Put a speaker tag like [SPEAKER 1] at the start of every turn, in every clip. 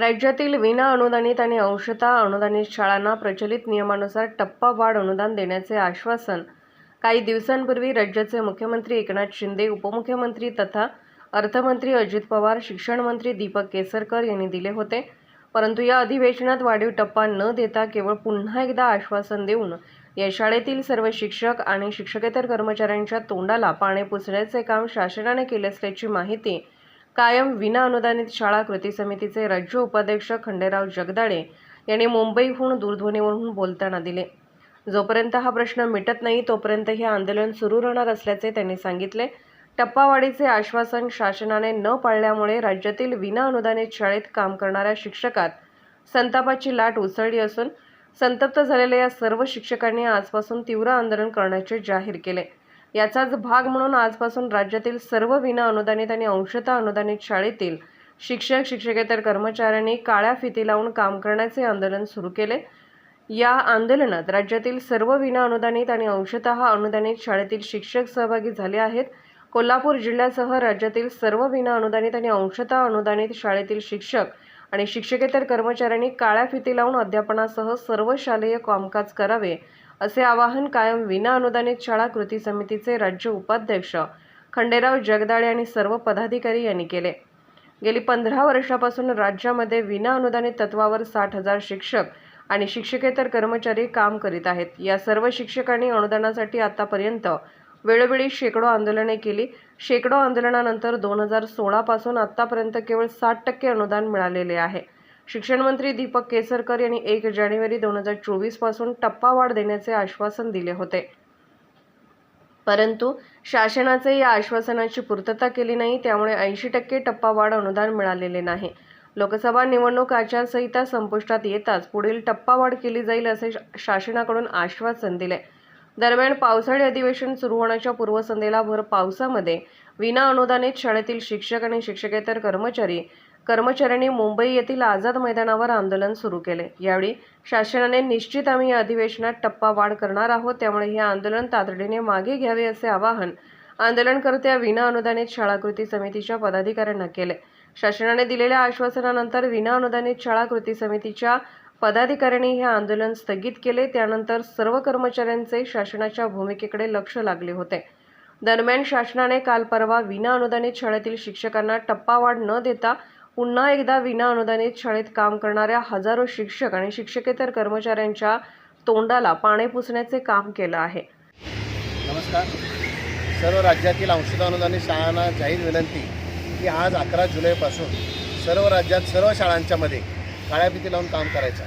[SPEAKER 1] राज्यातील विना अनुदानित आणि अंशतः अनुदानित शाळांना प्रचलित नियमानुसार टप्पावाढ अनुदान देण्याचे आश्वासन काही दिवसांपूर्वी राज्याचे मुख्यमंत्री एकनाथ शिंदे उपमुख्यमंत्री तथा अर्थमंत्री अजित पवार शिक्षण मंत्री दीपक केसरकर यांनी दिले होते. परंतु या अधिवेशनात वाढीव टप्पा न देता केवळ पुन्हा एकदा आश्वासन देऊन या शाळेतील सर्व शिक्षक आणि शिक्षकेतर कर्मचाऱ्यांच्या तोंडाला पाणी पुसण्याचे काम शासनाने केले असल्याची माहिती कायम विना अनुदानित शाळा कृती समितीचे राज्य उपाध्यक्ष खंडेराव जगदाळे यांनी मुंबईहून दूरध्वनीवरून बोलताना दिले. जोपर्यंत हा प्रश्न मिटत नाही तोपर्यंत हे आंदोलन सुरू राहणार असल्याचे त्यांनी सांगितले. टप्पावाढीचे आश्वासन शासनाने न पाळल्यामुळे राज्यातील विना अनुदानित शाळेत काम करणाऱ्या शिक्षकात संतापाची लाट उसळली असून संतप्त झालेल्या या सर्व शिक्षकांनी आजपासून तीव्र आंदोलन करण्याचे जाहीर केले. याचाच भाग म्हणून आजपासून राज्यातील सर्व विना अनुदानित आणि अंशतः अनुदानित शाळेतील शिक्षक शिक्षकेतर कर्मचाऱ्यांनी काळ्या फिती लावून काम करण्याचे आंदोलन सुरू केले. या आंदोलनात राज्यातील सर्व विना अनुदानित आणि अंशतः अनुदानित शाळेतील शिक्षक सहभागी झाले आहेत. कोल्हापूर जिल्ह्यासह राज्यातील सर्व विना अनुदानित आणि अंशतः अनुदानित शाळेतील शिक्षक आणि शिक्षकेतर कर्मचाऱ्यांनी काळ्या फिती लावून अध्यापनासह सर्व शालेय कामकाज करावे असे आवाहन कायम विना अनुदानित शाळा कृती समितीचे राज्य उपाध्यक्ष खंडेराव जगदाळे आणि सर्व पदाधिकारी यांनी केले. गेली पंधरा वर्षापासून राज्यामध्ये विना अनुदानित तत्वावर साठ हजार शिक्षक आणि शिक्षकेतर कर्मचारी काम करीत आहेत. या सर्व शिक्षकांनी अनुदानासाठी आतापर्यंत वेळोवेळी शेकडो आंदोलने केली. शेकडो आंदोलनानंतर दोन हजार सोळापासून आत्तापर्यंत केवळ साठ टक्के अनुदान मिळालेले आहे. शिक्षण मंत्री दीपक केसरकर यांनी एक जानेवारी दोन हजार चोवीसपासून टप्पावाढ देण्याचे आश्वासन दिले होते. परंतु शासनाचे या आश्वासनाची पूर्तता केली नाही त्यामुळे ऐंशी टक्के टप्पावाढ अनुदान मिळालेले नाही. लोकसभा निवडणूक आचारसंहिता संपुष्टात येताच पुढील टप्पावाढ केली जाईल असे शासनाकडून आश्वासन दिले. दरम्यान पावसाळी अधिवेशन सुरू होण्याच्या पूर्वसंध्येला भर पावसामध्ये विना अनुदानित शाळेतील शिक्षक आणि शिक्षकेतर कर्मचारी कर्मचाऱ्यांनी मुंबई येथील आझाद मैदानावर आंदोलन सुरू केले. यावेळी शासनाने निश्चित आम्ही या अधिवेशनात टप्पा वाढ करणार आहोत त्यामुळे हे आंदोलन तातडीने मागे घ्यावे असे आवाहन आंदोलनकर्त्या विना अनुदानित शाळा कृती समितीच्या पदाधिकाऱ्यांना केले. शासनाने दिलेल्या आश्वासनानंतर विना अनुदानित शाळा कृती समितीच्या पदाधिकाऱ्यांनी हे आंदोलन स्थगित केले. त्यानंतर सर्व कर्मचाऱ्यांचे शासनाच्या भूमिकेकडे लक्ष लागले होते. दरम्यान शासनाने काल परवा विना अनुदानित शाळेतील शिक्षकांना टप्पावाढ न देता पुन्हा एकदा विना अनुदानित शाळेत काम करणाऱ्या हजारो शिक्षक आणि शिक्षकेतर कर्मचाऱ्यांच्या तोंडाला पाणी पुसण्याचे काम केलं आहे.
[SPEAKER 2] नमस्कार. सर्व राज्यातील औषध अनुदानित शाळांना जाहीर विनंती की आज अकरा जुलैपासून सर्व राज्यात सर्व शाळांच्यामध्ये काळ्या भीती लावून काम करायचं.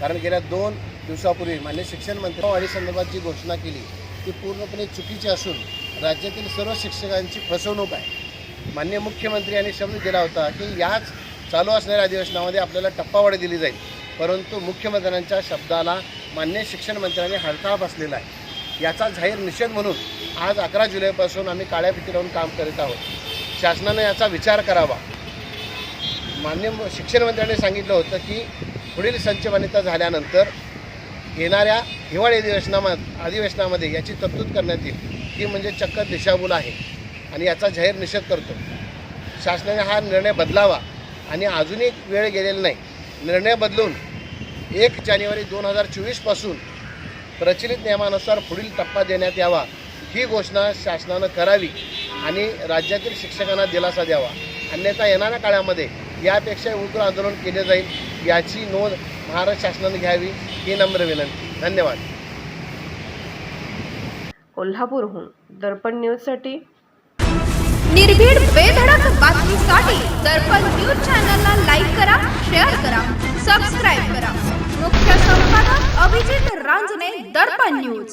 [SPEAKER 2] कारण गेल्या दोन दिवसापूर्वी मान्य शिक्षण मंत्री संदर्भात जी घोषणा केली ती पूर्णपणे चुकीची असून राज्यातील सर्व शिक्षकांची फसवणूक आहे. मान्य मुख्यमंत्री यांनी शब्द दिला होता की याच चालू असणाऱ्या अधिवेशनामध्ये आपल्याला टप्पावाढी दिली जाईल. परंतु मुख्यमंत्र्यांच्या शब्दाला मान्य शिक्षण मंत्र्यांनी हडताळ बसलेला आहे. याचा जाहीर निषेध म्हणून आज अकरा जुलैपासून आम्ही काळ्या फिती लावून काम करीत आहोत. शासनाने याचा विचार करावा. मान्य म- शिक्षण मंत्र्यांनी सांगितलं होतं की पुढील संचमान्यता झाल्यानंतर येणाऱ्या हिवाळी अधिवेशनामा अधिवेशनामध्ये याची तरतूद करण्यात येईल. ती म्हणजे चक्क दिशाभूल आहे. आणि याचा जाहीर निषेध करतो. शासनाने हा निर्णय बदलावा आणि अजूनही वेळ गेलेला नाही. निर्णय बदलून एक जानेवारी दोन हजार चोवीसपासून प्रचलित नियमानुसार पुढील टप्पा देण्यात यावा. ही घोषणा शासनानं करावी आणि राज्यातील शिक्षकांना दिलासा द्यावा. अन्यथा येणाऱ्या काळामध्ये यापेक्षा उग्र आंदोलन केले जाईल याची नोंद महाराष्ट्र शासनाने घ्यावी ही नम्र विनंती. धन्यवाद.
[SPEAKER 1] कोल्हापूरहून दर्पण न्यूजसाठी
[SPEAKER 3] निर्भीड बेधडक बातमीसाठी दर्पण न्यूज चॅनलला लाईक करा शेअर करा सबस्क्राईब करा.
[SPEAKER 4] मुख्य संपादक अभिजित रांजणे दर्पण न्यूज.